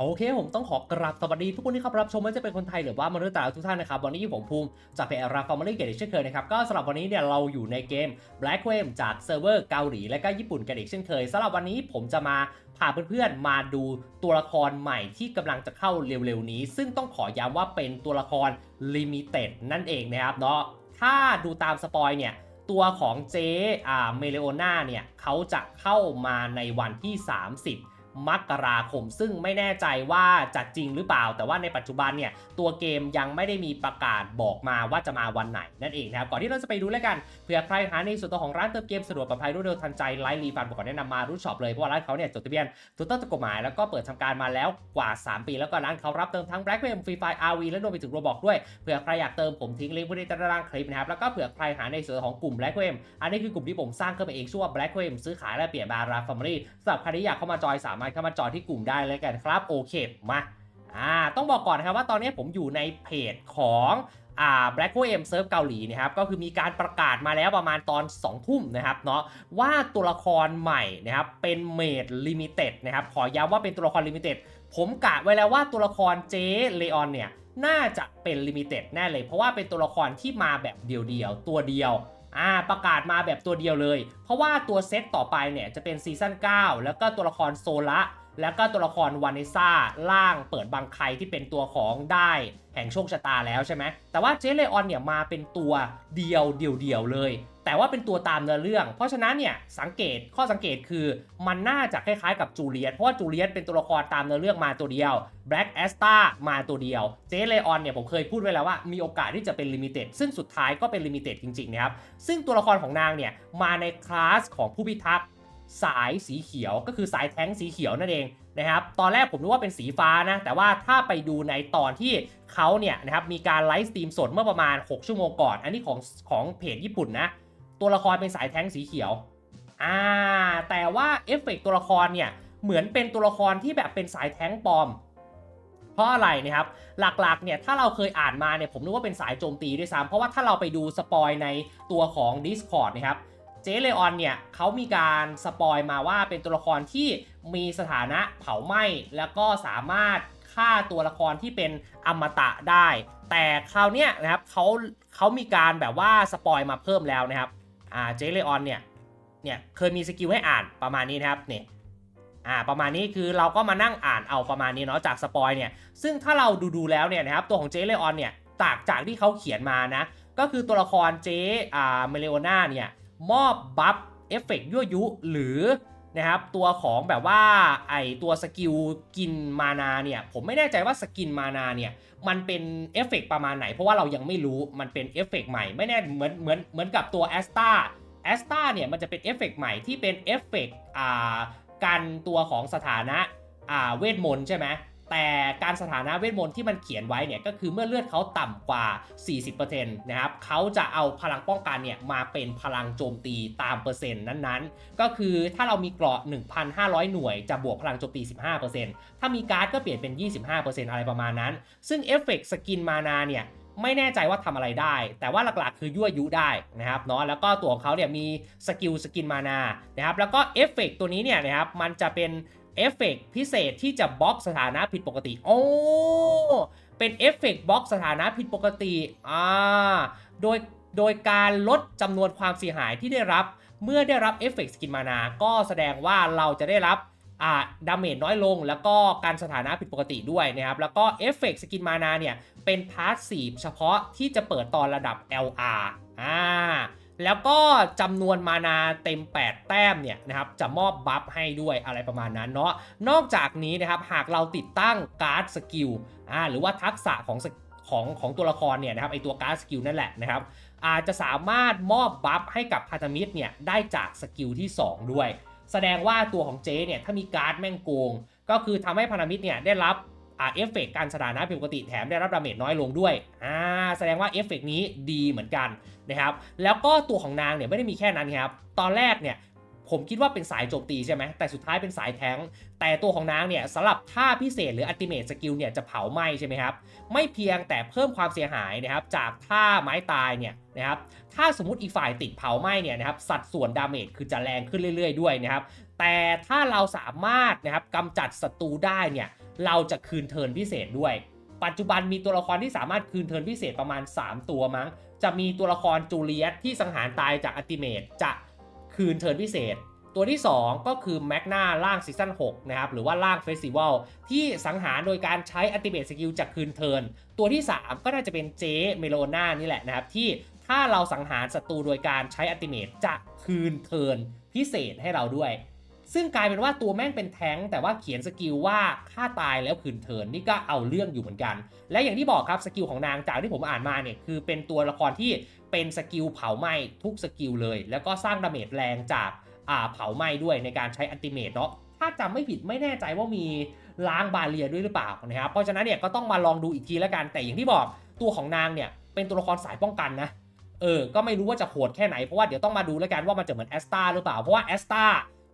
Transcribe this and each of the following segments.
โอเคผมต้องขอกราบสวัสดีทุกคนที่เข้ารับชมไม่ว่าจะเป็นคนไทยหรือว่ามนุษย์ต่างดาวทุกท่านนะครับวันนี้ผมภูมิจากเพจราฟอร์มาลีเกตเช่นเคยนะครับก็สำหรับวันนี้เนี่ยเราอยู่ในเกม Black w a m จากเซิร์ฟเวอร์เกาหลีและก็ญี่ปุ่นกันอีกเช่นเคยสำหรับวันนี้ผมจะมาพาเพื่อนๆมาดูตัวละครใหม่ที่กำลังจะเข้าเร็วๆนี้ ซึ่งต้องขอย้ำว่าเป็นตัวละครลิมิเต็ดนั่นเองนะครับเนาะถ้าดูตามสปอยเนี่ยตัวของเจอ่าเมเลโอนาเนี่ยเขาจะเข้ามาในวันที่ 30 มกราคม ซึ่งไม่แน่ใจว่าจะจริงหรือเปล่า แต่ว่าในปัจจุบันเนี่ยตัวเกมยังไม่ได้มีประกาศบอกมาว่าจะมาวันไหนนั่นเองนะครับ ก่อนที่เราจะไปดูแล้วกันเผื่อใครหาในส่วนตัวของร้านเติมเกมสะดวกปลอดภัยรวดเร็วทันใจไลฟ์รีฟันผมขอนแนะนำมารู้ช็อปเลยเพราะว่าร้านเขาเนี่ยจดทะเบียนถูกต้องตามกฎหมายแล้วก็เปิดทำการมาแล้วกว่า 3 ปี แล้วก็ร้านเขารับเติมทั้ง Black m Free Fire RV และรวมไปถึง Roblox ด้วยเผื่อใครอยากเติมผมทิ้งลิงก์ไว้ในต้ล่างคลิปนะครับแล้วก็เผื่อใครหาในส่วนของกลุ่ม Black m อันนี้คือกลุ่มที่ผมสร้างขึ้นมาเองชื่อว่า Black m ซื้อขายและเปลี่ยนบาราฟาร์มลี่สำหรับใครที่อยากเข้ามาจอยสามารถเข้ามาจอยที่กลุ่มได้เลยกันครับโอเคมาอ่าต้องบอกก่อนนะครับว่าตอนนี้ผมอยู่ในเพจของอ่า Black m เซิร์ฟเกาหลีนะครับก็คือมีการประกาศมาแล้วประมาณตอน 2 ทุ่มนะครับเนาะว่าตัวละครใหม่นะครับเป็นเมดลิมิเต็ดนะครับขอย้ำว่าเป็นตัวละครลิมิเต็ดผมกะไว้แล้วว่าตัวละครเจเลออนเนี่ยน่าจะเป็นลิมิเต็ดแน่เลย เพราะว่าเป็นตัวละครที่มาแบบเดียวๆ ตัวเดียว อ่าประกาศมาแบบตัวเดียวเลย เพราะว่าตัวเซตต่อไปเนี่ยจะเป็นซีซั่น9 แล้วก็ตัวละครโซละ แล้วก็ตัวละครวานิซ่าล่างเปิดบางใครที่เป็นตัวของได้แห่งโชคชะตาแล้วใช่ไหมแต่ว่าเจเลออนเนี่ยมาเป็นตัวเดียวเดียวๆเลย แต่ว่าเป็นตัวตามเนื้อเรื่อง เพราะฉะนั้นเนี่ยสังเกตข้อสังเกตคือมันน่าจะคล้ายๆกับจูเลียตเพราะว่าจูเลียตเป็นตัวละครตามเนื้อเรื่องมาตัวเดียว Black a s t a มาตัวเดียวเจเลออนเนี่ยผมเคยพูดไว้แล้วว่ามีโอกาสที่จะเป็นลิมิเต็ดซึ่งสุดท้ายก็เป็นลิมิเต็ดจริงๆนะครับซึ่งตัวละครของนางเนี่ยมาในคลาสของผู้พิทักษ์ สายสีเขียวก็คือสายแท้งสีเขียวนั่นเองนะครับตอนแรกผมนึกว่าเป็นสีฟ้านะ แต่ว่าถ้าไปดูในตอนที่เขาเนี่ยนะครับมีการไลฟ์สตรีมสดเมื่อประมาณ 6 ชั่วโมงก่อน อันนี้ของของเพจญี่ปุ่นนะ ตัวละครเป็นสายแท้งสีเขียวอ่าแต่ว่าเอฟเฟกต์ตัวละครเนี่ยเหมือนเป็นตัวละครที่แบบเป็นสายแท้งปลอม เพราะอะไรนะครับหลักๆเนี่ยถ้าเราเคยอ่านมาเนี่ยผมนึกว่าเป็นสายโจมตีด้วยซ้ำเพราะว่าถ้าเราไปดูสปอยในตัวของ Discord นะครับ เจเลออนเนี่ยเขามีการสปอยมาว่าเป็นตัวละครที่มีสถานะเผาไหม้แล้วก็สามารถฆ่าตัวละครที่เป็นอมตะได้ แต่คราวเนี้ยนะครับเขาเขามีการแบบว่าสปอยมาเพิ่มแล้วนะครับอ่าเจเลออนเนี่ยเนี่ยเคยมีสกิลให้อ่านประมาณนี้นะครับเนี่ยอ่าประมาณนี้คือเราก็มานั่งอ่านเอาประมาณนี้เนาะจากสปอยเนี่ยซึ่งถ้าเราดูดูแล้วเนี่ยนะครับตัวของเจเลออนเนี่ยจากจากที่เขาเขียนมานะก็คือตัวละครเจอ่าเมเลโอนาเนี่ย มอบบัฟเอฟเฟกยั่วยุหรือนะครับตัวของแบบว่าไอตัวสกิลกินมานาเนี่ยผมไม่แน่ใจว่าสกินมานาเนี่ยมันเป็นเอฟเฟกประมาณไหน เพราะว่าเรายังไม่รู้มันเป็นเอฟเฟกใหม่ไม่แน่เหมือนเหมือนเหมือนกับตัวแอสตาแอสตาเนี่ยมันจะเป็นเอฟเฟกใหม่ที่เป็นเอฟเฟกอ่ากันตัวของสถานะอ่าเวทมนต์ใช่ไหม แต่การสถานะเวทมนต์ที่มันเขียนไว้เนี่ยก็คือเมื่อเลือดเขาต่ำกว่า 40%นะครับเขาจะเอาพลังป้องกันเนี่ยมาเป็นพลังโจมตีตามเปอร์เซ็นต์นั้นๆ ก็คือถ้าเรามีเกราะ 1,500 หน่วยจะบวกพลังโจมตี 15%ถ้ามีการ์ดก็เปลี่ยนเป็น 25%อะไรประมาณนั้น ซึ่งเอฟเฟกต์สกินมานาเนี่ยไม่แน่ใจว่าทำอะไรได้ แต่ว่าหลักๆ คือยั่วยุได้นะครับเนาะแล้วก็ตัวของเขาเนี่ยมีสกิลสกินมานานะครับแล้วก็เอฟเฟกต์ตัวนี้เนี่ยนะครับมันจะเป็น เอฟเฟกต์พิเศษที่จะบล็อกสถานะผิดปกติ โอ้ เป็นเอฟเฟกต์บล็อกสถานะผิดปกติ อ่า โดย โดยการลดจำนวนความเสียหายที่ได้รับ เมื่อได้รับเอฟเฟกต์สกินมานา ก็แสดงว่าเราจะได้รับอ่าดาเมจน้อยลง แล้วก็การสถานะผิดปกติด้วยนะครับ แล้วก็เอฟเฟกต์สกินมานาเนี่ย เป็นพาสซีฟเฉพาะที่จะเปิดตอนระดับ LR อ่า แล้วก็จำนวนมานาเต็ม 8 แต้มเนี่ยนะครับจะมอบบัฟให้ด้วยอะไรประมาณนั้นเนาะนอกจากนี้นะครับหากเราติดตั้งการ์ดสกิลอ่าหรือว่าทักษะของสของของตัวละครเนี่ยนะครับไอตัวการ์ดสกิลนั่นแหละนะครับอาจจะสามารถมอบบัฟให้กับพันธมิตรเนี่ยได้จากสกิลที่ 2 ด้วย แสดงว่าตัวของเจเนี่ยถ้ามีการ์ดแม่งโกง ก็คือทำให้พันธมิตรเนี่ยได้รับ เอฟเฟกการสถานะผิดปกติแถมได้รับดาเมจน้อยลงด้วยอ่าแสดงว่าเอฟเฟกนี้ดีเหมือนกันนะครับ แล้วก็ตัวของนางเนี่ยไม่ได้มีแค่นั้นครับ ตอนแรกเนี่ยผมคิดว่าเป็นสายโจมตีใช่ไหม แต่สุดท้ายเป็นสายแทง แต่ตัวของนางเนี่ยสำหรับท่าพิเศษหรืออัติเมตสกิลเนี่ยจะเผาไหม้ใช่ไหมครับ ไม่เพียงแต่เพิ่มความเสียหายนะครับจากท่าไม้ตายเนี่ยนะครับ ถ้าสมมติอีกฝ่ายติดเผาไหม้เนี่ยนะครับสัดส่วนดาเมจคือจะแรงขึ้นเรื่อย ๆ ด้วยนะครับ แต่ถ้าเราสามารถนะครับกำจัดศัตรูได้เนี่ย เราจะคืนเทิร์นพิเศษด้วย ปัจจุบันมีตัวละครที่สามารถคืนเทิร์นพิเศษประมาณ 3 ตัวมั้ง จะมีตัวละครจูเลียตที่สังหารตายจากอัติเมตจะคืนเทิร์นพิเศษ ตัวที่ 2 ก็คือแมกนาล่างซีซั่น6นะครับหรือว่าล่างเฟสติวัลที่สังหารโดยการใช้อัติเมตสกิลจากคืนเทิร์นตัวที่ 3 ก็น่าจะเป็นเจเมโลนานี่แหละนะครับที่ถ้าเราสังหารศัตรูโดยการใช้อัติเมตจะคืนเทิร์นพิเศษให้เราด้วย ซึ่งกลายเป็นว่าตัวแม่งเป็นแท้งแต่ว่าเขียนสกิลว่าฆ่าตายแล้วคืนเทินนี่ก็เอาเรื่องอยู่เหมือนกัน และอย่างที่บอกครับสกิลของนางจากที่ผมอ่านมาเนี่ยคือเป็นตัวละครที่เป็นสกิลเผาไหม้ทุกสกิลเลย แล้วก็สร้างดาเมจแรงจากอาเผาไหม้ด้วยในการใช้อัติเมตเนาะถ้าจำไม่ผิดไม่แน่ใจว่ามีล้างบาเรียด้วยหรือเปล่านะครับเพราะฉะนั้นเนี่ยก็ต้องมาลองดูอีกทีแล้วกัน แต่อย่างที่บอกตัวของนางเนี่ยเป็นตัวละครสายป้องกันนะเออก็ไม่รู้ว่าจะโหดแค่ไหนเพราะว่าเดี๋ยวต้องมาดูแล้วกันว่ามันจะเหมือนแอสตาหรือเปล่าเพราะว่าแอสตา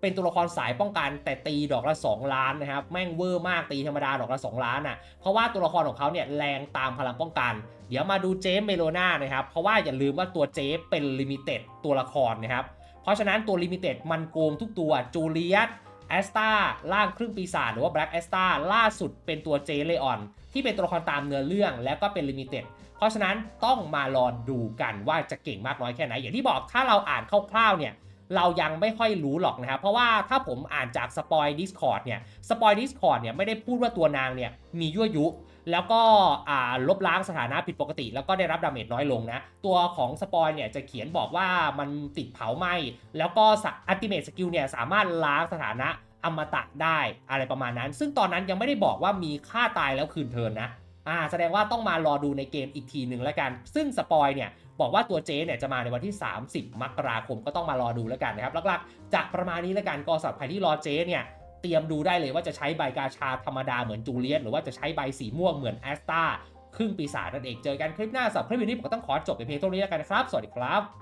เป็นตัวละครสายป้องกันแต่ตีดอกละ 2 ล้านนะครับแม่งเวอร์มากตีธรรมดาดอกละ 2 ล้านอะเพราะว่าตัวละครของเขาเนี่ยแรงตามพลังป้องกัน เดี๋ยวมาดูเจฟเมโลนานะครับเพราะว่าอย่าลืมว่าตัวเจฟเป็นลิมิเต็ดตัวละครนะครับเพราะฉะนั้นตัวลิมิเต็ดมันโกงทุกตัวจูเลียตแอสตาล่างครึ่งปีศาจหรือว่าแบล็กแอสตาล่าสุดเป็นตัวเจเลออนที่เป็นตัวละครตามเนื้อเรื่องแล้วก็เป็นลิมิเต็ดเพราะฉะนั้นต้องมารอดูกันว่าจะเก่งมากน้อยแค่ไหน อย่างที่บอกถ้าเราอ่านคร่าวๆเนี่ย เรายังไม่ค่อยรู้หรอกนะครับ เพราะว่าถ้าผมอ่านจากสปอย Discord เนี่ยสปอย Discord เนี่ยไม่ได้พูดว่าตัวนางเนี่ยมียั่วยุ แล้วก็ลบล้างสถานะผิดปกติ แล้วก็ได้รับดาเมจน้อยลงนะ ตัวของสปอยเนี่ยจะเขียนบอกว่ามันติดเผาไหม้แล้วก็อัติเมตสกิลเนี่ยสามารถล้างสถานะอมตะได้อะไรประมาณนั้น ซึ่งตอนนั้นยังไม่ได้บอกว่ามีค่าตายแล้วคืนเทินนะอ่าแสดงว่าต้องมารอดูในเกมอีกทีหนึ่งแล้วกัน ซึ่งสปอยเนี่ย บอกว่าตัวเจเนี่ยจะมาในวันที่ 30 มกราคมก็ต้องมารอดูแล้วกันนะครับหลักๆจากประมาณนี้แล้วกันก็สำหรับใครที่รอเจเนี่ยเตรียมดูได้เลยว่าจะใช้ใบกาชาธรรมดาเหมือนจูเลียตหรือว่าจะใช้ใบสีม่วงเหมือนแอสตาครึ่งปีศาจนั่นเองเจอกันคลิปหน้าสับคลิปนี้ผมก็ต้องขอจบไปเพียงเท่านี้แล้วกันนะครับ สวัสดีครับ